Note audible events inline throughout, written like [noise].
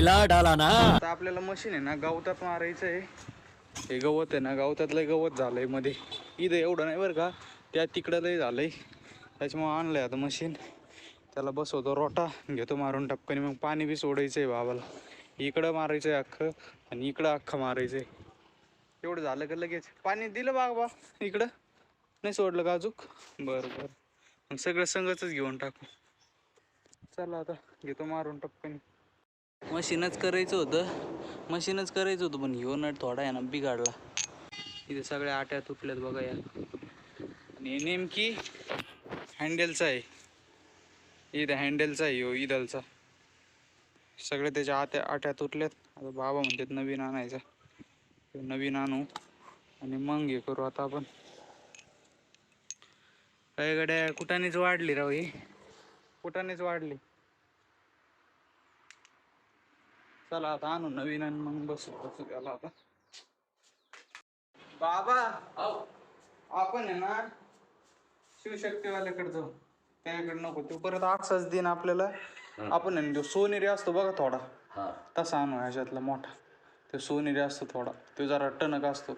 हिला डाला ना. आता आपल्याला मशीन आहे ना गवतात मारायचं आहे हे गवत आहे ना गवतात लय गवत झालंयमध्ये. इथं एवढं नाही बरं का त्या तिकडं लय झालंय. त्याच्यामुळे आणलंय आता मशीन त्याला बसवतो रोटा घेतो मारून टपकनी मग पाणी बी सोडायचं आहे बाबाला. इकडं मारायचं आहे अख्खं आणि इकडं अख्खं मारायचं आहे एवढं झालं का लगेच? पाणी दिलं बाबा इकडं. नाही सोडलं का अजूक बरं बरं. मग सगळं संगतच घेऊन टाकू. चला आता घेतो मारून टपकनी. मशीनच करायचं होतं. मशीनच करायचं होतं पण ह्यो नट थोडा आहे ना बिघाडला. इथे सगळ्या आट्या तुटल्यात बघा या. आणि नेमकी हँडलचा आहे. इथं हँडलचा आहे ह्यो इदलचा सगळे त्याच्या आट्या आट्या तुटल्यात. आता बाबा म्हणतात नवीन आणायचा. नवीन आणू. आणि मग हे करू आता आपण. काही गड्या कुठानेच वाढली राव ही. कुठानेच वाढली. चला आता आणू नवीन आणि मग बसू बसू त्याला आता. बाबा आपण आहे ना शिवशक्तीवाल्याकडे जाऊ. त्याकडे नको तो परत आक्षाच देईन आपल्याला. आपण आहे ना तो सोनेरी असतो बघा थोडा. हा. तसा आणू ह्याच्यातला मोठा. तो सोनेरी असतो थोडा. तो जरा टणक असतो.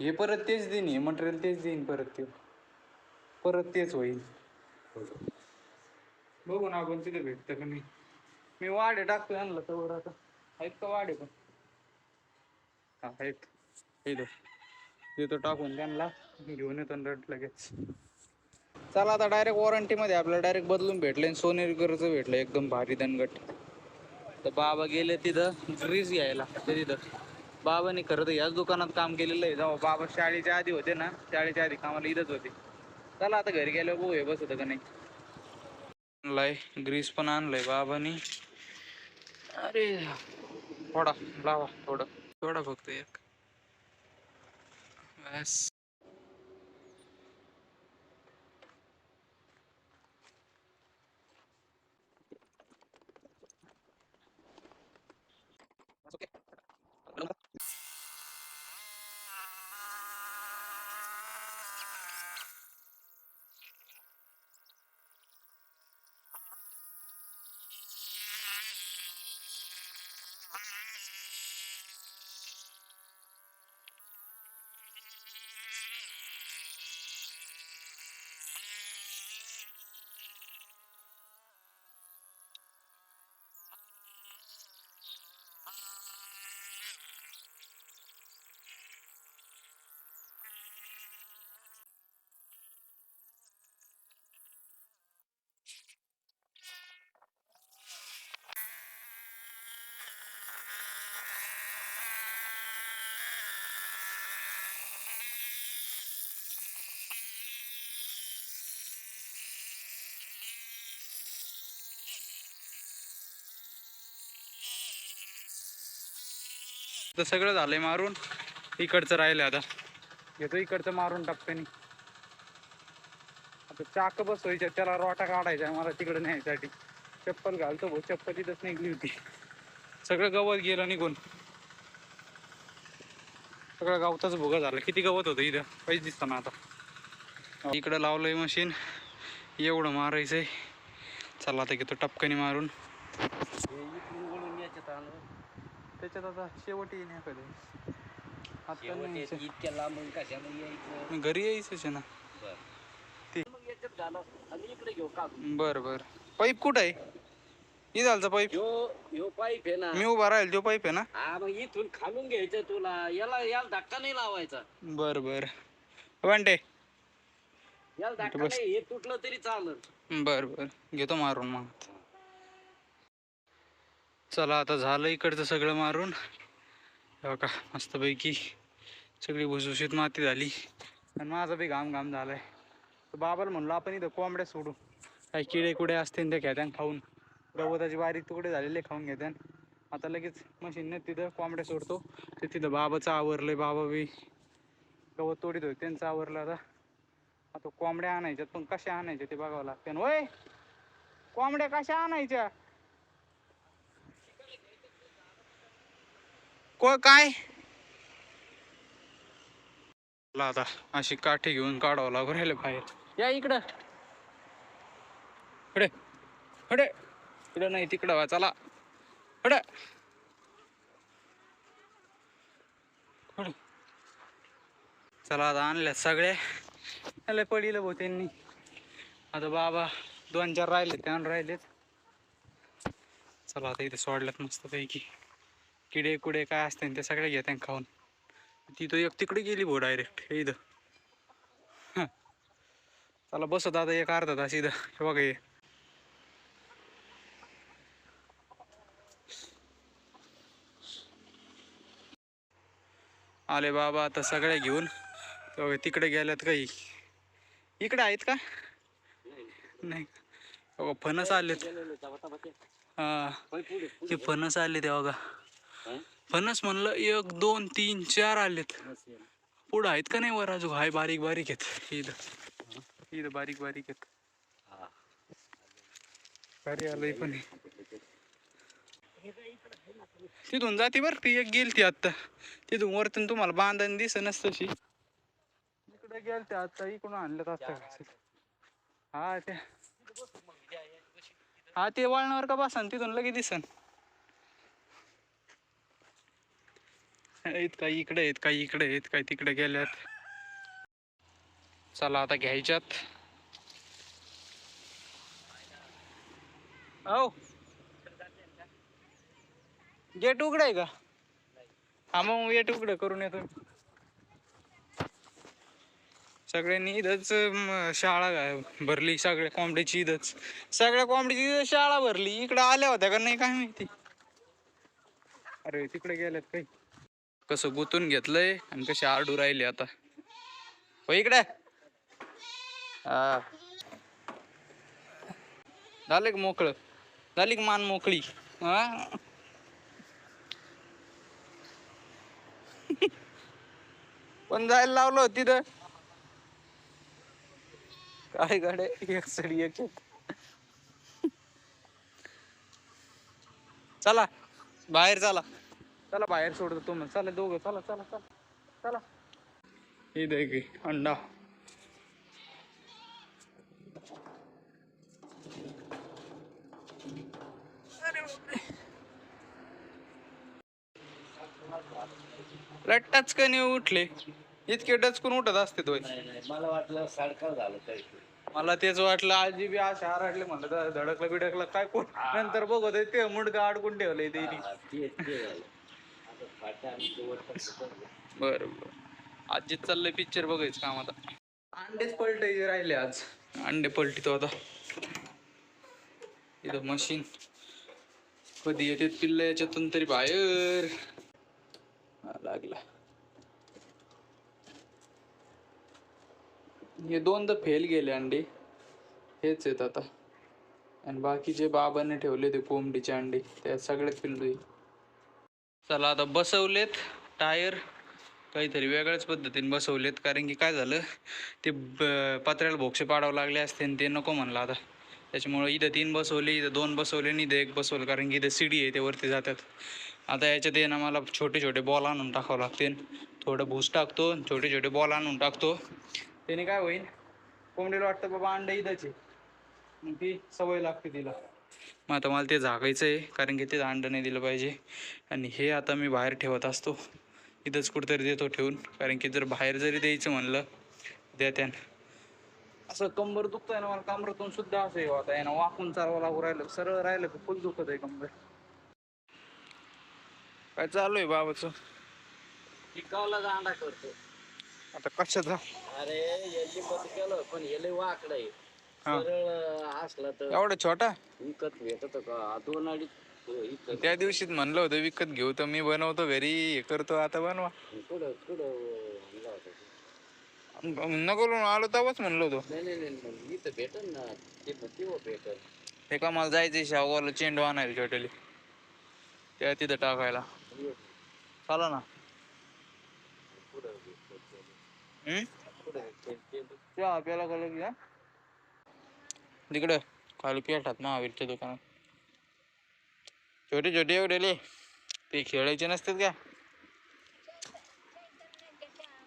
हे परत तेच देईन हे मटेरियल तेच देईन परत ते परत तेच होईल. बघू ना आपण तिथे भेटतं का नाही. मी वाडे टाकतोय आणलं तर आता. आहेत का वाढे पण? हा आहेत. इथं तिथं टाकून त्यांना घेऊन येतो रट लगेच. चला आता डायरेक्ट वॉरंटीमध्ये आपल्याला डायरेक्ट बदलून भेटलं सोनेरी कर्ज भेटलं एकदम भारी दणगट तर बाबा गेले तिथं ग्रीज घ्यायला. ते तिथं. बाबाने खरं तर याच दुकानात काम केलेलं आहे. जाऊ बाबा शाळेच्या आधी होते ना? शाळेच्या आधी कामाला इथंच होते. चला आता घरी गेल्यावर बघू हे बस होतं का नाही? आणलाय. ग्रीस पण आणलंय बाबानी. अरे. थोडा लावा थोडं थोडा फक्त एक. बस. तर सगळं झालंय मारून. इकडचं राहिलं आता. घेतो इकडचं मारून टाकतानी आता चाक बसवायच्या त्याला रोटा काढायचा आहे मला तिकडे न्यायसाठी. चप्पल घालतो भाऊ चप्पल तिथंच निघली होती. सगळं गवत गेलं निघून. सगळं गवताच भोगा झालं. किती गवत होतं इथं? काहीच दिसतं ना आता. इकडं लावलंय मशीन एवढं मारायचंय. चला आता घेतो टपकनी मारून. त्याच्यात आता शेवटी येईन एखादं. आता नाही यायचं. इतक्या कशाला यायचं? मी घरी यायचंच आहे ना. मग याच्यात झालं आणि इकडे घेऊ का? बर बर. पाईप कुठं आहे? इथालचा पाईप. ह्यो ह्यो पाईप आहे ना. मी उभा राहील तो पाईप आहे ना. हा मग इथून खालून घ्यायचं तुला. याला याला धक्का नाही लावायचा. बर बर. वांटे याला धक्का बस. नाही हे तुटलं तरी चालेल. बर बर. घेतो मारून मग. चला आता झालं इकडचं सगळं मारून. का मस्तपैकी सगळी भुसभुशीत माती झाली. आणि माझा बी घाम घाम आहे तर बाबाला म्हणलं आपण इथं कोंबड्या सोडू. काही किडे कुडे असतील ते घेत्यान खाऊन. गवताचे बारीक तुकडे झालेले खाऊन घेत्यान आता लगेच मशीनने तिथं कोंबड्या सोडतो. ते तिथं बाबाचं आवरलंय बाबा बी गवत तोडीत होते त्यांचं आवरलं आता. आता कोंबड्या आणायच्यात पण कशा आणायच्या ते बघावं लागते होय कोंबड्या कशा आणायच्या? को काय? आता अशी काठी घेऊन काढावं लागू राहिले बाहेर. या इकडं. इकडे इकडे. इकडं नाही तिकडं वा चला. अडे चला आता आणल्या सगळ्या आले पडिलं भाऊ त्यांनी. आता बाबा दोन चार राहिले त्यान राहिलेत. चला आता इथे सोडल्यात मस्त पैकी किडे कुडे काय असते ते सगळे घेते खाऊन. ती तो एक तिकडे गेली भाऊ डायरेक्ट हे इथं. चला बसत आता एक अर्धा तास इथं. हे बघा हे. आले बाबा आता सगळ्या घेऊन. तिकडे गेल्यात काही. इकडे आहेत का? नाही. फणस आलेत. हा. ते फणस आले ते बघा. फणस म्हणलं एक दोन तीन चार आलेत. पुढं आहेत का नाही वर अजून? हाय बारीक बारीक आहेत. इथं. इथं बारीक बारीक आहेत. भारी आलंय पण. तिथून जाते बरं ती. एक गेली ती आत्ता. तिथून वरतून तुम्हाला बांधण दिसनच तशी. इकडे गेल ते आता इकडून आणलं आता हा ते हा ते वळणावर का बसन? तिथून लगेच दिसन. आहेत काही इकडे आहेत काही इकडे आहेत काही तिकडे गेल्यात. चला आता घ्यायच्यात. हो गेट उघड आहे का? हा मग गेट उघड करून येतो. सगळ्यांनी इथंच शाळा भरली सगळ्या कोंबड्याची इथंच. सगळ्या कोंबडीची इथं शाळा भरली. इकडं आल्या होत्या का नाही काय माहिती? अरे तिकडे गेल्यात काही. कसं गुतून घेतलंय आणि कसे आरडू राहिले आता. हो इकडे. हा. झाले का मोकळं? झाली का मान मोकळी? हा? पण जायला लावलं होतं तिथं. काय गाडे एक सडी एक. चला. बाहेर चला. चला बाहेर सोडतो तुम्ही. चला दोघं चला चला चला चला. हे दे की अंडा. नाही उठले. इतके डचकून उठत असते तो. मला वाटलं साडका झालं काही मला तेच वाटलं आजी बी अशा आरडले म्हणलं धडकलं बिडकलं काय कोण? नंतर बघत आहे ते मुंडका अडकून ठेवलंय ते. बर बर. आजी चाललंय पिक्चर बघायचं काम आता. अंडेच पलटायचे राहिले आज. अंडे पलटितो आता. इथं मशीन कधी येते पिल्ल याच्यातून तरी बाहेर. हा, लागला. हे दोनदा फेल गेले अंडे. हेच आहेत आता. आणि बाकीचे बाबांनी ठेवले ते कोंबडीचे अंडे. त्या सगळ्यात पिल्लू. चला आता बसवलेत. टायर काहीतरी वेगळ्याच पद्धतीने बसवलेत. कारण की काय झालं ते ब- पत्र्याला भोक्षे पाडावं लागले असते आणि ते नको म्हणलं आता. त्याच्यामुळं इथं तीन बसवले इथं दोन बसवले आणि इथं एक बसवलं. कारण की इथं सीडी आहे ते वरती जातात. आता याच्यात येणं ना मला छोटे छोटे बॉल आणून टाकावं लागते. थोडं भूस टाकतो छोटे छोटे बॉल आणून टाकतो. त्याने काय होईल कोंबडीला वाटतं बाबा अंडे इथंच आहे. मग ती सवय लागते तिला. मग आता मला ते झाकायचं आहे कारण की ते अंडं नाही दिलं पाहिजे. आणि हे आता मी बाहेर ठेवत असतो. इथंच कुठेतरी देतो ठेवून कारण की जर बाहेर जरी द्यायचं म्हणलं देत्यान असं कंबर दुखतंय ना मला कमरातून सुद्धा असं हे होत आहे ना वाकून चालवा लागू राहिलं सरळ राहिलं की फुल दुखत आहे कंबर. काय चालू आहे बाबाचं? पिकावला दांडा करतो आता कशाचा? अरे याची मत केलं पण हे लय वाकडं आहे. सरळ असला तर एवढा छोटा? विकत भेटत का दोन अडीच त्या दिवशीच म्हणलं होतं विकत घेऊ तर मी बनवतो घरी हे करतो आता बनवा. कुठं कुठं आणला होता तो? नको म्हणून आलो तेव्हाच म्हणलो होतो. नाही नाही नाही नाही इथं भेटन ना. ते म्हणते भेटन. का मला जायचंय शावगावला चेंडू आणायला छोटेली त्या तिथं टाकायला. चला ना. कुठं भेटतं? हम्म? कुठं भेटतं? ते- चहा प्यायला हा? तिकडं खाली पेठात महावीरच्या दुकानात. छोटे छोटे एवढेले ते खेळायचे नसतात का?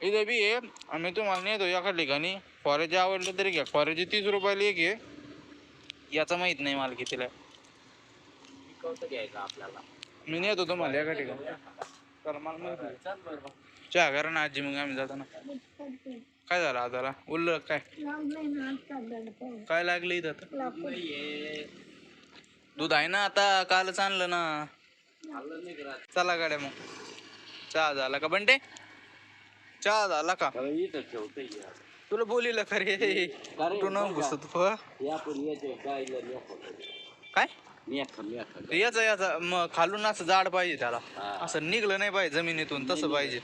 इथं बी आहे. आम्ही तुम्हाला नेतो एका ठिकाणी. फॉरेचे आवडलं तरी घ्या. फॉरेचे तीस रुपयाला एक आहे. याचा माहीत नाही मला कितीला घ्यायचं आपल्याला. मी नेतो तुम्हाला एका ठिकाणी. चहा करा ना आजी मग आम्ही जाताना काय झालं आताला उरलं काय? काय लागलं इथं आता? दूध आहे ना आता कालच आणलं ना. आलं नाही घरात चला गाड्या मग. चहा झाला का बंटे? चहा झाला का. तुला बोलिल खरे. तू न घुसत काय? याचा याचा मग खालून असं जाड पाहिजे त्याला. असं निघलं नाही पाहिजे जमिनीतून तसं पाहिजे.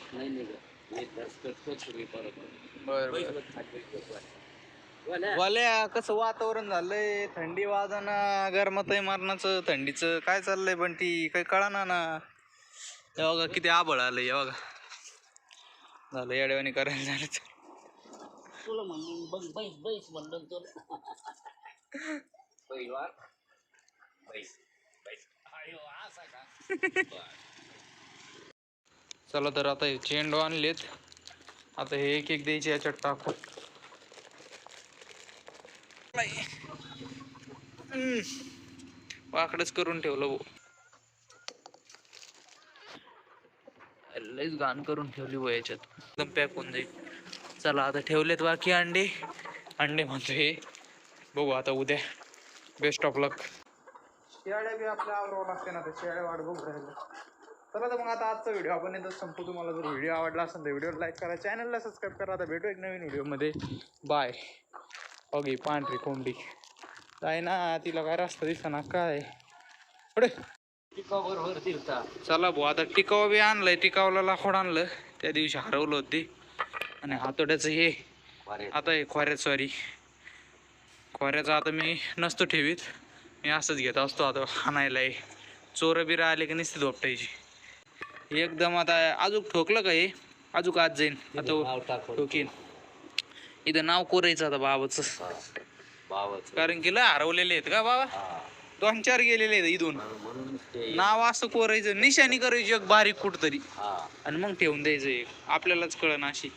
वाल्या. कसं वातावरण झालंय? थंडी वाजाना गरमत आहे मारणाचं थंडीचं. काय चाललंय पण ती काही कळाना ना? बघा किती आबळ आलंय बघा. झालं येड्यावानी करायला झालं. तुला म्हणून बघ बैस बैस म्हणलं तुला [laughs] पहिलवान बैस बैस अयो असा का [laughs] चला तर आता हे चेंडू आणलेत. आता हे एक एक द्यायचे याच्यात टाकू वाकडच करून ठेवलं भाऊ. लईच घाण करून ठेवली भाऊ याच्यात. एकदम पॅक होऊन जाईल. चला आता ठेवलेत बाकी अंडे. अंडे म्हणतो हे बघू आता उद्या. बेस्ट ऑफ लक शेळ्या बी आपल्या आवरावं लागते ना तर शेळ्या वाट बघू राहिलं चला तर मग आता आजचा व्हिडिओ आपण इथं संपू तुम्हाला जर व्हिडिओ आवडला असेल तर व्हिडिओ लाईक करा चॅनलला सबस्क्राईब करा. आता भेटू एक नवीन व्हिडिओमध्ये बाय ओके पांढरी कोंबडी काय ना तिला काय रस्ता दिसता ना काय? पुढे टिकावर वर दिलता चला भाऊ आता टिकाव बी आणलंय टिकावला लाकूड आणलं. त्या दिवशी हरवलं होती. आणि हातोड्याचं हे आता हे खोऱ्यात सॉरी खोऱ्याचं आता मी नसतो ठेवीत. मी असंच घेत असतो आता आणायला हे चोरं बिरं आले की नुसती धोपटायची. एकदम आता अजून ठोकलं का हे? अजून आज जाईन. आता ठोकीन. इथं नाव कोरायचं आता बाबाचं. कारण की लय हरवलेले आहेत का बाबा? दोन चार गेलेले आहेत इथून. नाव असं कोरायचं निशाणी करायची एक बारीक कुठतरी. आणि मग ठेवून द्यायचं एक. आपल्यालाच कळण अशी.